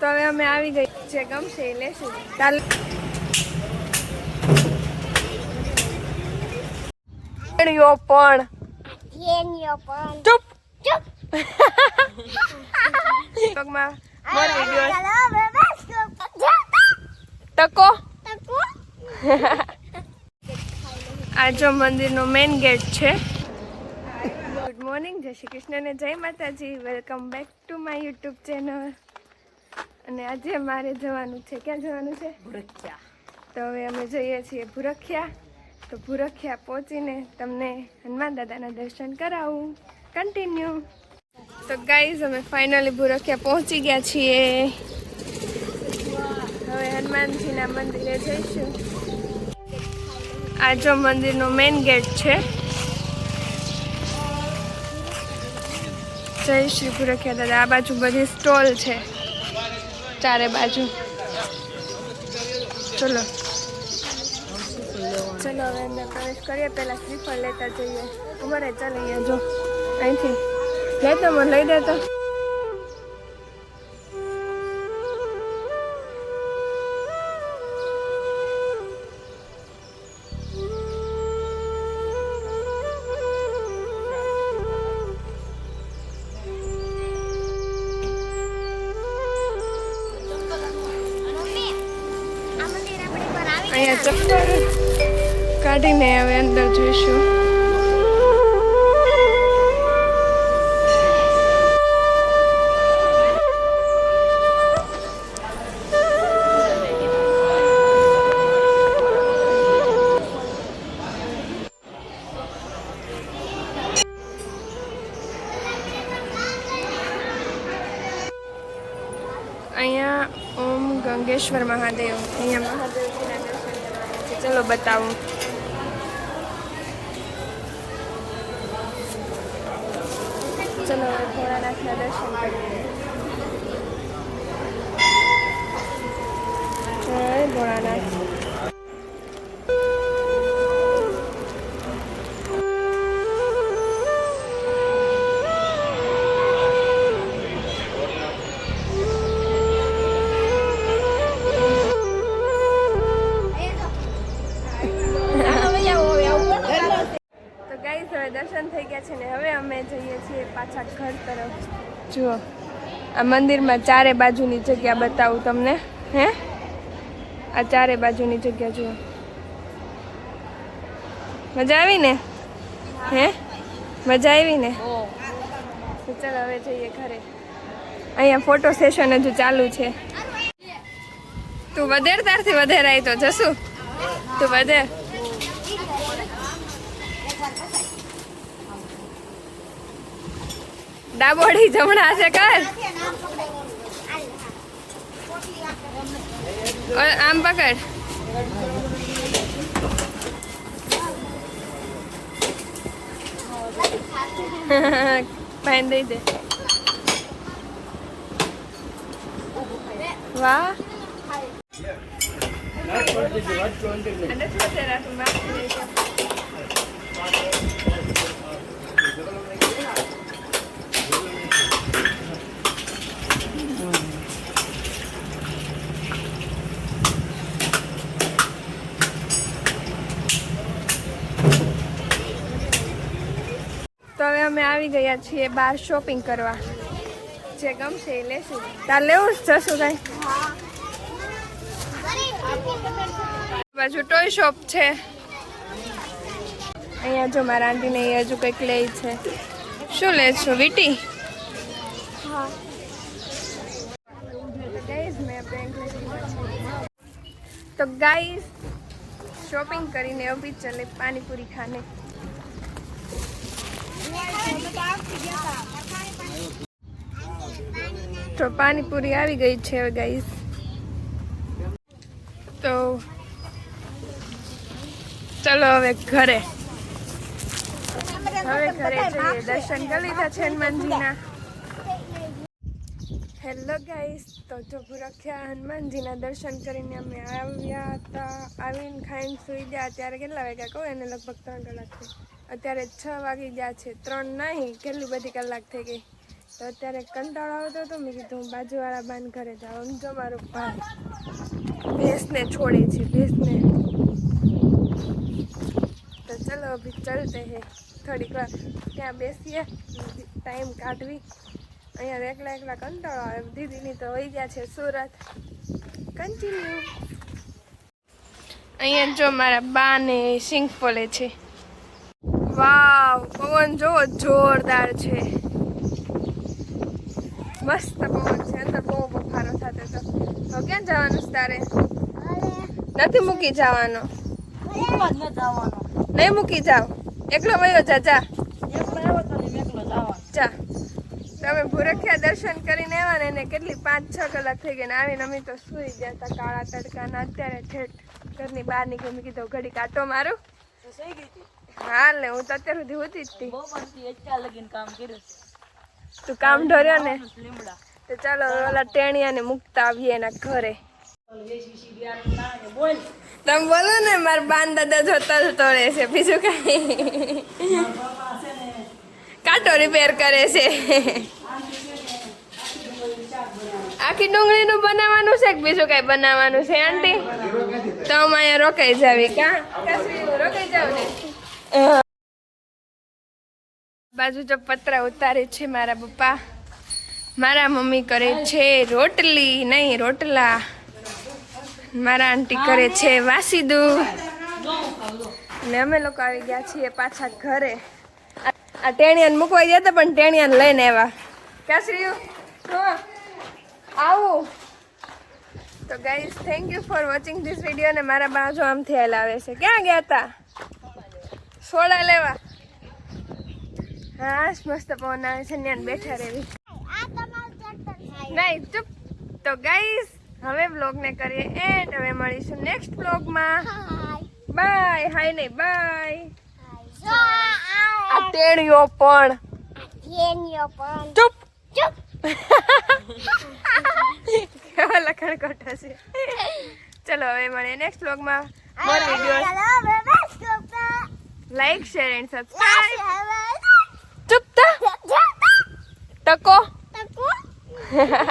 તો હવે અમે આવી ગઈ છે ગમશે એ લેશું. ચાલ. પણ. ચૂપ. ચૂપ. પગમાં મોર વિડિયો. ટકો. તકો આ જો મંદિરનો મેઇન ગેટ છે. ગુડ મોર્નિંગ જય શ્રી કૃષ્ણ ને જય માતાજી. Welcome back to my YouTube channel અને આજે મારે જવાનું છે. ક્યાં જવાનું છે? તો હવે અમે જઈએ છીએ ભૂરખિયા. તો ભૂરખિયા પહોંચીને તમને હનુમાન દાદાના દર્શન કરાવું. કન્ટિન્યુ તો ગાઈઝ અમે ફાઇનલી ભૂરખિયા પહોંચી ગયા છીએ. હવે હનુમાનજીના મંદિરે જઈશું. આ જો મંદિરનો મેઇન ગેટ છે. જય શ્રી ભૂરખિયા દાદા. આ બાજુ બધી સ્ટોલ છે. ચારે બાજુ. ચલો. ચલો, હવે અંદર પ્રવેશ કરીએ. પહેલાં શ્રીફળ લેતા જઈએ. ઉમરે ચાલ અહીંયા જો. અહીંથી. લઈ તો મને લઈ દે કાઢીને હવે અંદર જોઈશું. અહીંયા ઓમ ગંગેશ્વર મહાદેવ અહીંયા મહાદેવજીના ચલો બતાવું. ચલો થોડા ભોળાનાથના દર્શન કરીએ. દર્શન થઈ ગયા છે ને હવે અમે જઈએ છીએ પાછા ઘર તરફ. જુઓ આ મંદિરમાં ચારે બાજુની જગ્યા બતાવું તમને હે? આ ચારે બાજુની જગ્યા જુઓ. મજા આવી ને? હે? મજા આવી ને? ચાલો હવે જઈએ ઘરે. અહીંયા ફોટો સેશન હજુ ચાલુ છે. તું વધેર તારથી વધેરાય તો જશું તું વધેર? ડાબોડી જમણા છે કર આમ પકડ. પાન દઈ દે. વાહ. અને શું છે રાખું માફ કરી દે. તો હવે અમે આવી ગયા છીએ બહાર શોપિંગ કરવા. જે ગમશે એ લેશું. તાર લેવું જ જશું કઈ. બાજુ ટોય શોપ છે. અહીંયા જો મારા આંટીને એ હજુ કંઈક લે છે. શું લે છો વીટી? તો ગાઈસ શોપિંગ કરીને અભી ચલે પાણીપુરી ખાને. તો પાણીપુરી આવી ગઈ છે હવે ગાઈસ તો ચલો હવે ઘરે. હવે ઘરે દર્શન કરી લીધા છે હનુમાનજીના. હેલો ગાઈસ તો જો ભૂરખ્યા હનુમાનજીના દર્શન કરીને અમે આવ્યા હતા. આવીને ખાઈને સુઈ ગયા. ત્યારે કેટલા વાગ્યા કહું? એને લગભગ ત્રણ કલાક થઈ. અત્યારે છ વાગી ગયા છે, ત્રણ નહીં, કેટલી બધી કલાક થઈ ગઈ. તો અત્યારે કંટાળો આવતો હતો, મેં કીધું બાજુવાળા બાન ઘરે જાઉં જો મારો ભાઈ ભેંસને છોડે છે, ભેંસને. તો ચલો અભી ચલતે હે, થોડીક વાર ત્યાં બેસીએ, ટાઈમ કાઢવી. અહીંયા એકલા એકલા કંટાળો આવે, દીદીની તો વહી ગયા છે સુરત. કન્ટિન્યુ અહીંયા જો મારા બા ને સિંગ ફોલે છે. પવન જોવો જોરદાર છે. મસ્ત પવન છે, અંદર બહુ બફારો થતો હતો. હવે ક્યાં જવાનું છે તારે? નથી મૂકી જવાનો. નહીં મૂકી જાવ એકલો વયો જા જા. જા. તમે ભૂરખિયા દર્શન કરીને આવ્યા ને એને કેટલી પાંચ છ કલાક થઈ ગઈ ને આવીને અમે તો સુઈ ગયા હતા કાળા તડકાના. અત્યારે ઠેઠ ઘરની બહાર નીકળી મૂકી તો ઘડી કાંટો મારું. હા લે હું તો અત્યાર સુધી હોતી જ હતી તું કામ ઢોર્યો ને? તો ચાલો ઓલા ટેણિયાને મૂકતા આવીએ એના ઘરે. તમે બોલો ને મારા બાન દાદા જોતા જ તોડે છે બીજું કઈ. કાંટો રિપેર કરે છે. આખી ડુંગળીનું બનાવવાનું છે કે બીજું કઈ બનાવવાનું છે આંટી? તો અમે અહીંયા રોકાઈ જાવી કા? રોકાઈ જાવ ને. બાજુ જો પતરા ઉતારે છે મારા પપ્પા. મારા મમ્મી કરે છે રોટલી, નહીં, રોટલા. મારા આંટી કરે છે વાસીદુ. ને અમે લોકો આવી ગયા છીએ પાછા ઘરે. આ- ટેણિયાન મૂકવા ગયા હતા, પણ ટેણિયાને લઈને આવ્યા. ક્યાં આવું. તો guys thank you for watching this video ને મારા બાજુ આમથી આવે છે. ક્યાં ગયા હતા સોડા લેવા. હા મસ્ત પવન આવે છે ત્યાં બેઠા રહેવી. નહીં ચૂપ. તો ગાઈસ હવે વ્લોગને કરીએ એન્ડ હવે મળીશું નેક્સ્ટ વ્લોગમાં હાય બાય હાય નહીં બાય આ આ પણ. ચૂપ. ચૂપ કેવા લખણ કોઠો છે. ચલો હવે મળીએ નેક્સ્ટ વ્લોગમાં more videos like share and subscribe ચૂપ તા ટકો Thank you.